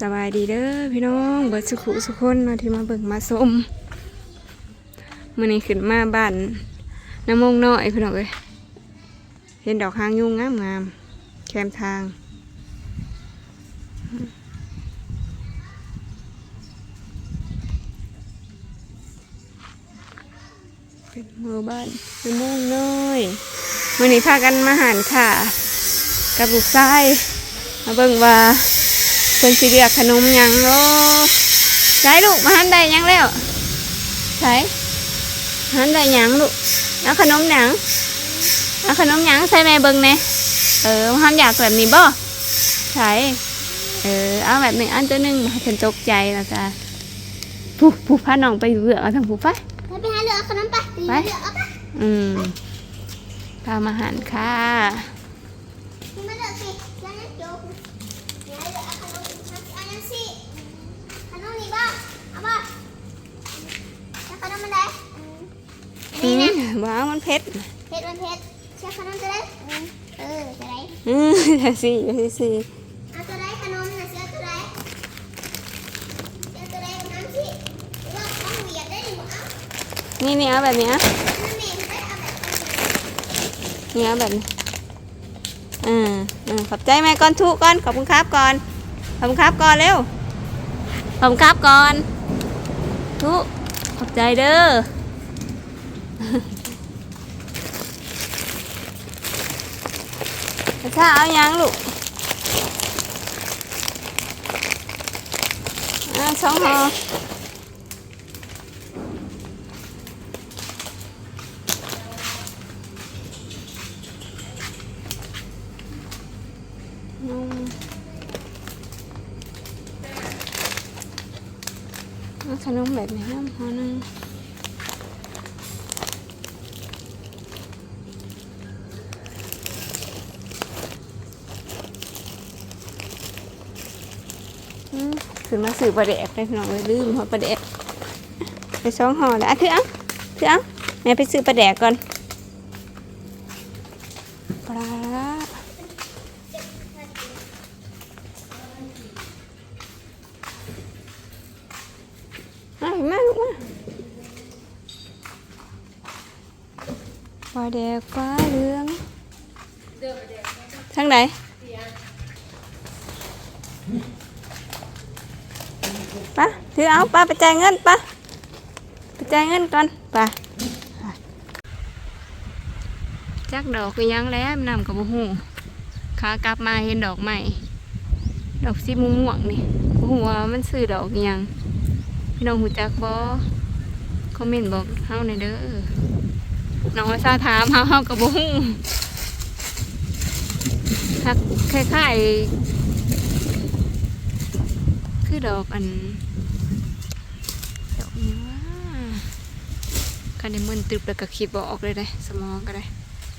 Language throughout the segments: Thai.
สบายดีเด้อพี่น้องเบิดสุขุสุขคนเนาะที่มาเบิ่งมาชมมื้อนี้ขึ้นมาบ้านน้ำมงน้อยพี่น้องเอ้ยเห็นดอกหางยุ่งงามงามแคมทาง เป็นหมู่บ้านน้ำมงน้อยมื้อนี้พากันมาหารค่ะ กับลูกชายมาเบิ่งว่า เพิ่นสิเรียกขนมหยังโลใช้ลูกมาหันได้หยังแล้วใช้หันได้หยังลูกเอาขนมหยังเอาขนมหยังใส่แม่เบิ่งแหน่เออห้ามอยากแบบนี้บ่ใช่เออเอาแบบนี้อันตัวหนึงให้เพิ่นตกใจแล้วจ้ะผู้ผู้พาน้องไปเลือกเอาทางผู้ไปไปหาเรือเอาขนมไปไปเรือเอาไปอืมพามาหันค่ะ ว้าวมันเผ็ดเพชรมันเพชรเชื่อขนมจะได้อืมเออจะได้อืมจะสิจะสิเอาจะได้ขนมนะเชื่อจะได้เชื่อจะได้น้ำสิหรือว่าข้าวเหวียดได้หรือเปล่านี่นี่เอาแบบนี้อะน้ำเมย์ได้เอาแบบนี่เอาแบบนี้อ่าอ่าขอบใจแม่ก่อนทุก่อนขอบคุณครับก่อนขอบคุณครับก่อนเร็วขอบคุณครับก่อนทุขอบใจเด้อ ถ้าเอายังลูกอ่าสองห่อนมเอาขนมแบบนี้น้ำห่อหนึง มถึงมาสื่อประเดกได้พี่น้องเลยลืมหอประเดกไปสองห่อแล้วอะถือเถือเอาแม่ไปซื้อประแดกก่อนปลาร้ามามาลูกมาปลาแดกปลาเหลืองทางไหน ถือเอาปะไปจ่ายเงินปะไปจ่ายเงินก่อนปะจักดอกก็ยังแล้วนำกับหูขากลับมาเห็นดอกใหม่ ดอกสีม่วงๆนี่บ่หัวามันซื้อดอกยัง พี่น้องหูจักบอคอมเมนต์บอกเฮาในเด้อน้องว่าซาถามเฮาเฮากับบุ้งทักคล้ายๆคือดอกอันดอกนี้ว่า คันได้มึนตึบแล้วก็คิดบออกเลยได้สมองก็ได้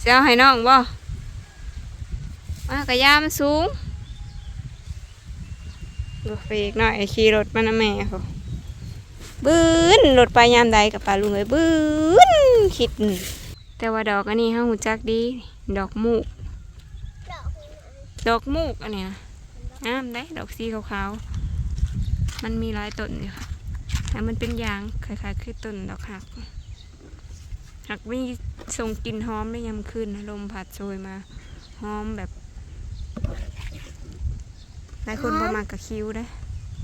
เสียให้น้องบ่มากระยามันสูงดูไปอีกหน่อยขี่รถมานะแม่เขาบืนรถไปยามใดกับปลาลุงเลยบืนคิดแต่ว่าดอกอันนี้ห้าหูจักดี ดอกมูก ดอกมูกอันเนี้ยงามได้ดอกสีขาวๆมันมีหลายต้นอยู่ค่ะแต่มันเป็นยางคล้ายๆคือต้นดอกหัก หักมีส่งกลิ่นหอมได้ยามคืนลมพัดโชยมาหอมแบบหลายคนประมาณกับคิ้วได้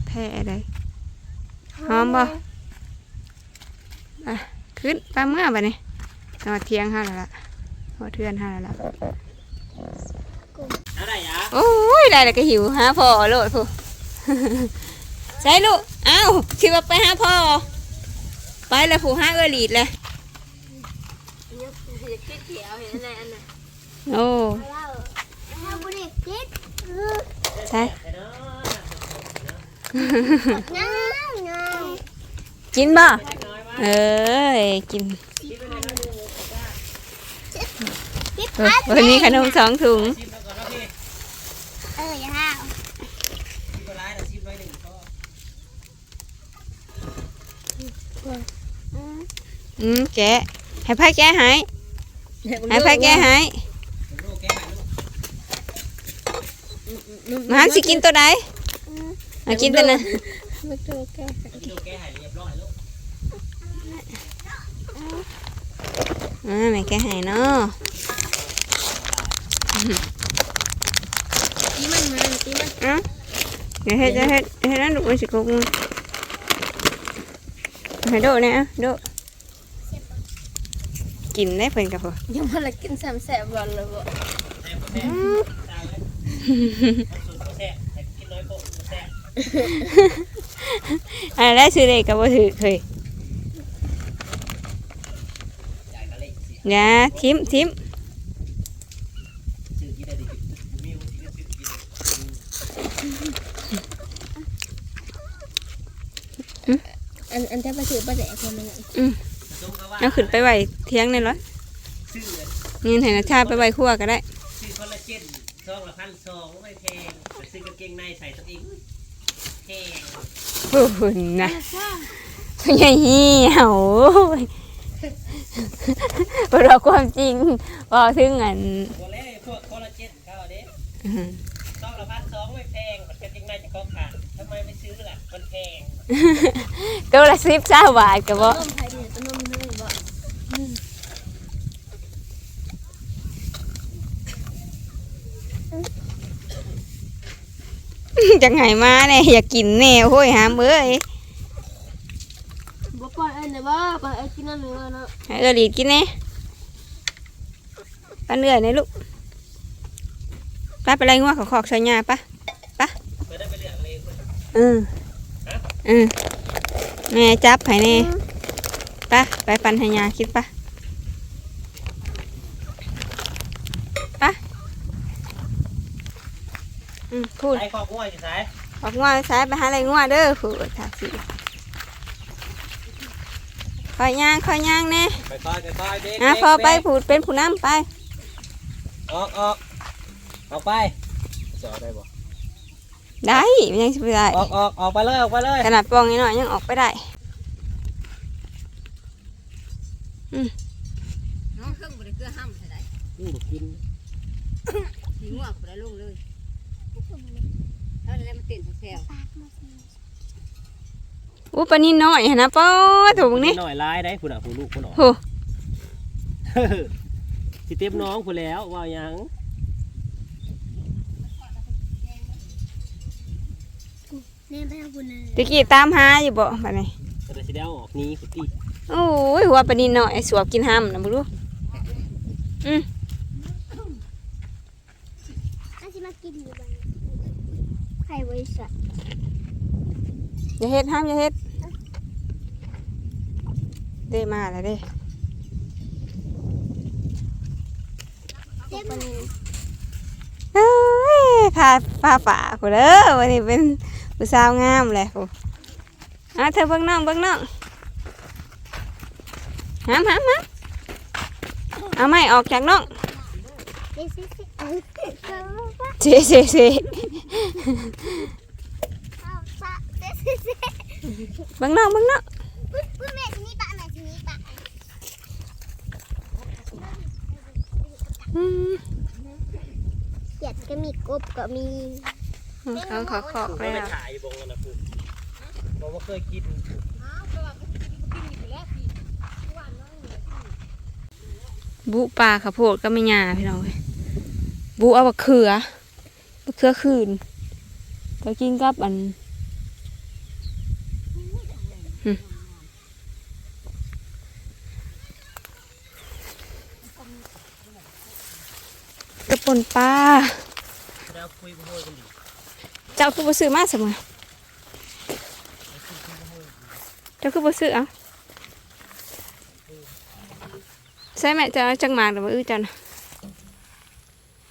แพ้ได้หอมบ่อะขึ้นปลาเมื่อบ่นี่นอเทียงห้าแล้วล่ะนอเทือนห้าแล้วล่ะอะไรอะโอ้ยได้แล้วก็หิวหาพ่อโลดผู้ใช่ลูกเอ้าคิดว่าไปหาพ่อไปแล้วผู้หาเออหลีดเลย โอ้เราเราบุรีพิษใช่น้ำน้กินบ่เอ้ยกินำพิษเออวันนี้ขนมสองถุงชิมแล้วก่อนแล้วพี่เอออย่าห้าวชิมก็ร้ายแต่ชิมไว้หนึ่งก็อืมแกะให้ไพ่แกะ ให้ให้ไพ่แกะให้ผมรู้แกหาลูกมาหันสิกินตัวใดเอากินแต่นะมาดูแกดูแกหายเรียบร้อยลูกอ่าแม่แกให้เนาะตีมันมาตีมันเอ้าอย่าเฮ็ดอย่าเฮ็ดอย่าเฮ็ดนั่นลูกมันสิกกมึงให้โดเนี่ยอะโด กินได้เพิ่นกับพ่อยังมาละกินสามแสบบอลเลยบ่แซ่บแซ่บตายเลยมันสูตรแซ่บแต่กินน้อยโปะแซ่บอันนั้นซื้อได้ก็บ่ถือเคยจ่ายกะเล็กเสียอย่าทิมทิมซื้อกินได้ดีบุมีบุมีซื้อกินอันอันที่ไปถือปลาแดกคนนึงผสมกับว่า เอาขึ้นไปไว้เที่ยงนี่เหรอซื้อเงินให้นาชาไปไว้ครัวก็ได้ซื้อคอลลาเจนซองละพันสองไม่แพงแต่ซื้อกางเกงในใส่ตัวเองแพงโอ้โหนะใหญ่เหี้ยวโอ้ยบ่รู้ความจริงบอกถึงอันตัวแรกพวกคอลลาเจนเขาเด้อื้อหือซองละพันสองไม่แพงแต่กางเกงในจะก็ขาดทำไมไม่ซื้อล่ะมันแพงตัวละสิบเจ้าบาทก็บ่ต้มไผ่เนี่ยต้มเนื้อบ่ จังไห้มาเนี่ยอยากกินแน่โอ้ยหามเอ้ยบ่ปล่อยเอ้นเลยบ่ปล่อยเอ้นกินนั่นเลยเนาะให้เออหลีดกินแน่ป้าเหนื่อยในลูกป้าไปไรงัวขอขอกใส่ยาปะไม่ได้ไปเลือกเลยเออเออแม่จับให้แน่ปะไปปันให้ยาคิดปะปะ อืมพูดไอ้ข้อก้วยจะใส่ออกงัวสายไปหาอะไรงัวเด้อพูดถามสิคอยย่างคอยย่างแน่ไปคอยไปคอยเด็กอะพอไปพูดเป็นผู้นำไป ออกออกออกไปจอได้บ่ได้มันยังสิไปได้ออกออกออกไปเลยออกไปเลยขนาดปองนิดหน่อยยังออกไปได้น้องเครื่องบริเกลือห้ามใช่ไหมนี่บ่กิน หิวอะบริลงเลย แล้วอะไรมันเต้นแซวอู้ปานนี้น้อยหั่นนะป้อถูกนี่หน่อยลายได้ผู้น่ะผู้ลูกผู้น้องโหสิเต็มน้องผู้แล้วว่าหยังเนี่ยไปเอาบุญเลยตะกี้ตามหาอยู่บ่บัดนี้ก็ได้สิได้เอาออกนี้พุติโอ้ยหัวปานนี้น้อยสวบกินห้ำนะบ่รู้อันที่มากินอยู่บ้าน ไข่บริษัทอย่าเฮ็ดห้ามอย่าเฮ็ดเด้มาแล้วเด้เต็มเลยเอ้ยพาพาฝากูเด้อวันนี้เป็นผู้สาวงามแหละกูอะเธอเบิ่งน้องเบิ่งน้องหามหามหามเอาไม้ออกจากน้อง เอ๊ะสิสิเออเอาปะเซเซเซเอาปะเอ๊ะสิสิเบิ่งน้องเบิ่งน้องอุ้ยอุ้ยแม่ทีนี้ปะแม่ทีนี้ปะอืมเกียดก็มีกบก็มีเขาขอขอกผู้แล้ก็ไปวถ่ายบงกันนะผู้บอกว่าเคยกินบุปลาข้าวโพดก็ไม่ยาพี่น้องเอ้ย บุเอาบักเขือบักเขือคืนก็กินกับอันกระปนปลาแล้วคุยกับโวยกันดิเจ้าคือบ่ซื้อมาสมอเจ้าคือบ่ซื้อเอาใช่ไหมจ้าเอาจังหมากหรือว่าอื้อจ้านะ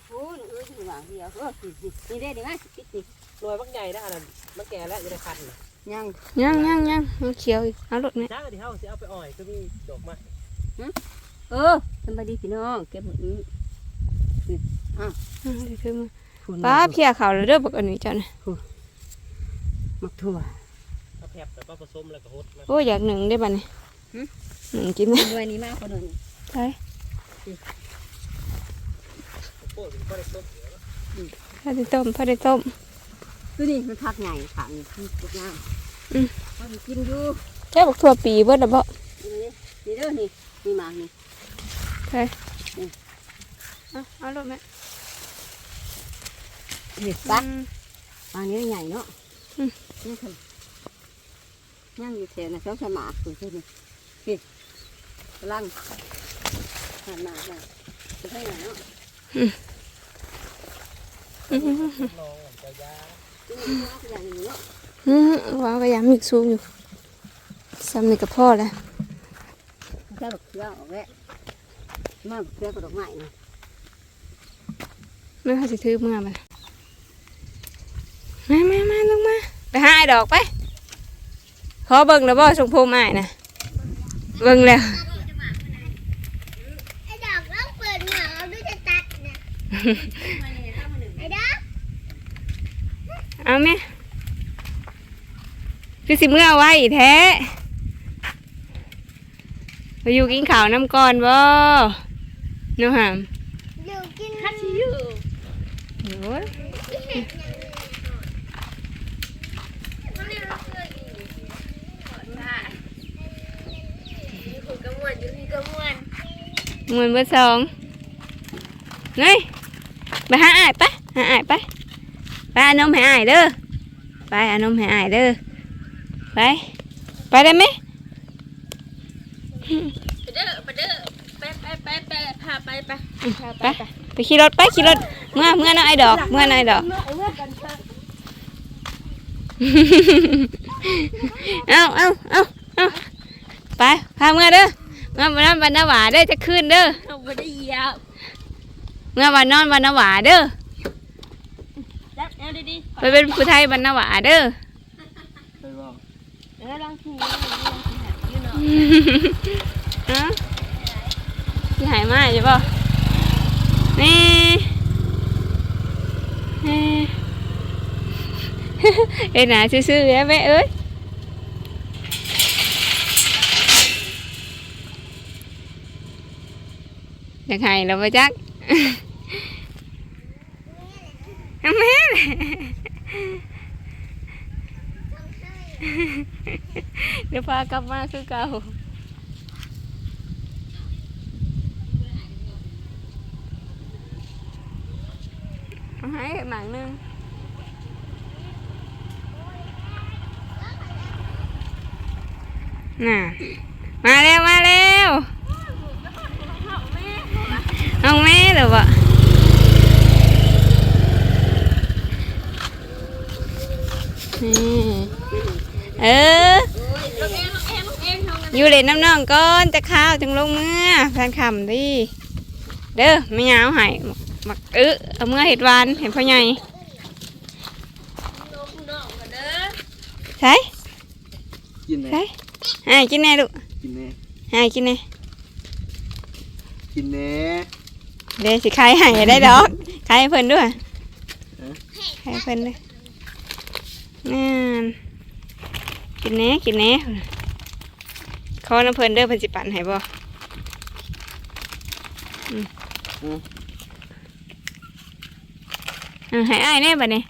โอ้ยเออถึงหวังเดี ยวเออนี่ได้ดีไหมติ๊กติ๊กหน่วยบักใหญ่นะอันนั้นมันแก่แล้วจะได้คันน่ะยังยังยังยังมันเขียวอีกเอารถไหมจ้าที่เฮาสิเอาไปอ่อยก็มีดอกไม้เออสบายดีพี่น้องเก็บหมดนี้อ่าเดี๋ยวคือมาคุณป้าเพียเขาวแล้วเด้อบักอันนี้เจ้านะมักถั่วเอาแผบแต่ว่าผสมแล้วก็ฮดมาโอ้ยอยากหนึ่งได้ป่ะเนี่ยหึหนึ่งกินนะด้วยนี้มากคนหนึ่งใช่ โอ้ยก็ได้ต้มเดี๋ยวพอได้ต้มพอได้ต้มตัวนี้มันคักใหญ่ขังที่กดน้ำอืมมันกินอยู่แค่บอกทั่วปีเบิดแล้วบ่นี่นี่เด้อนี่นี่หมากนี่ใช่เอาเอาลูกแม่นี่ปักอืมหมากนี้ใหญ่เนาะอืมนี่คือย่างอยู่แถวนะเขาสมากตัวนี้นี่กำลังหันมาเลยจะให้ไหนเนาะ อืมว้าวพยายามมิกซูมอยู่ซ้ำนี่กับพ่อแล้วแค่ดอกเกลือออกแล้มาดอกเกลือกับดอกไม้นะไม่เขาสิถือมือมันมามามาลงมา ไปหาไอ้ดอกไป ขอเบิ่งแล้วบ่ส่งภูมิอ้นะเบิ่งแล้วไอ้ดอกต้องเปิดหมาเอาด้วยจะตัดนะไอ้ดอก เอาแม่คือสิเมื่อไว้แท้ไปอยู่กินข้าวน้ำก่อนบ่เน้องหามเดี๋ยวกินข้าวชิวโอ้ยกระมวลอยู่ที่กระมวลมวนเบอร์สองเฮ้ยไปหาอ้ายไปหาอ้ายไป ไปเอานมให้อ้ายเด้อไปเอานมให้อ้ายเด้อไปไปได้ไหมไปเด้อไปเด้อไปไปไปไปพาไปไปไปไปขี่รถไปขี่รถเมื่อเมื่อน้อยดอก เมื่อน้อยดอกเอาเอาเอาเอาไปพาเมื่อเด้อเมื่อวันนอนวันนหวาเด้อจะขึ้นเด้อเอาไปได้ยาวเมื่อวันนอนวันนหวาเด้อ จับเอาดีไปเป็นผู้ไทยวันนหวาเด้อไปบอกๆเออลองทีนี้ยืนหน่อยเอ้าสิหายมาใช่ป่ะนี่นี่เอ็นหนาซื่อๆแม่แม่เอ้ยอยากให้เราไปจัก แม่เดี๋ยว พากลับมาคือเก่าเอาให้หมางนึงน่ะ มาแล้ว มาแล้วเอาแม่เหรอวะนี่เออ อยู่เล่นน้ำน้องก่อนจะข้าวจังลงเมื่อแฟนคำดิเด้อไม่ยาวใหายมักเออเอาเมื่อเห็ดหวานเห็นพ่อใหญ่ใช่กินไหมใช่หายกินแน่ลูกกินแน่หายกินแน่กินแน่เดี๋ยวสิขายใหายได้ดอกขายให้เพิ่นด้วยขายให้เพิ่นด้วยนั่นกินแน่กินแน่ ขอน้ำเพิ่นเด้อเพิ่นสิปั่นให้บ่อืมอ่าให้อ้ายแน่บัดนี้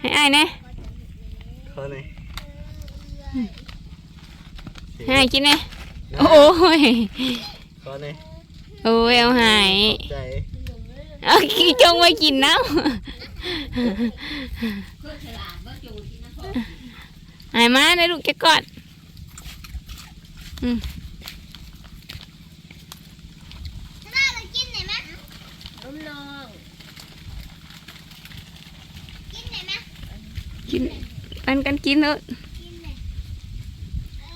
ให้อ้ายแน่ขอหน่อยให้อ้ายกินแน่โอ้ยขอหน่อยโอ้ยเอาใหายใจเอาจงไว้กินน้ำหายมาได้ลูกแกก่อนถ้าเรา กินไหนไหมน้องน้องกินไหนไหมกินปันกันกินเถอะกินไหน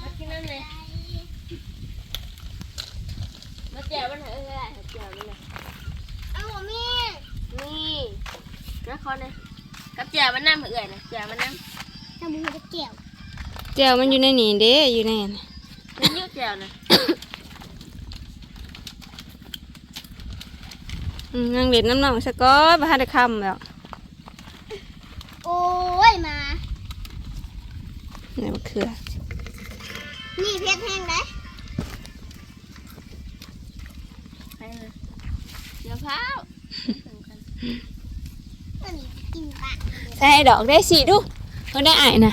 มากินนั่นเลยมาแจวมันเหรอเออได้แจวมันเลยเอาหัวมีนี่นะคอเลยกับแจวมันน้ำเหรอนะแจวมันน้ำถ้ามึงจะแจวเจ้ามันอยู่ในนี่เด้อยู่ในนั่นมันยุ่ แจวนะอืมนั่งเล่นน้ำหนองสะก้อนมาหาได้คำแล้ว โอ้ยมานี่มะเขือ นี่เพชรแห้งได้ไปเลยเดี๋ยวพร้าวอันนี้กินปะใส่ดอกได้สิดูเขาได้อายนะ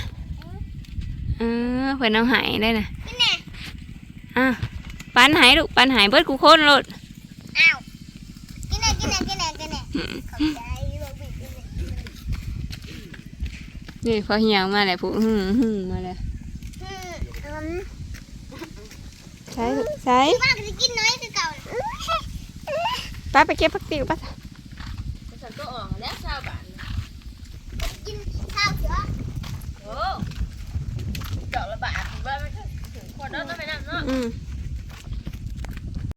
เออเพื่อนเอาหายได้นะนี่แน่อะ ปันหายลูกปันหายเบิดกูโคนโลดอ้าวกินแน่กินแน่กินแน่กินแน่ขอบใจบอบบี้กินแน่กินแน่นี่พอเหี่ยวมาแล้วผู้หึ่งหึ่งมาแล้วอืมอืมใส่ลูกใส่ว่าก็จะกินน้อยคือเก่าน่ะป้าไปเก็บผักติ๋วป้าฉันก็ออกแล้วชาวบ้านกินข้าวเสือโอ้ดอกละบาทว่ามันถึงคนนั้นต้องไปนั่นเนาะอืมอ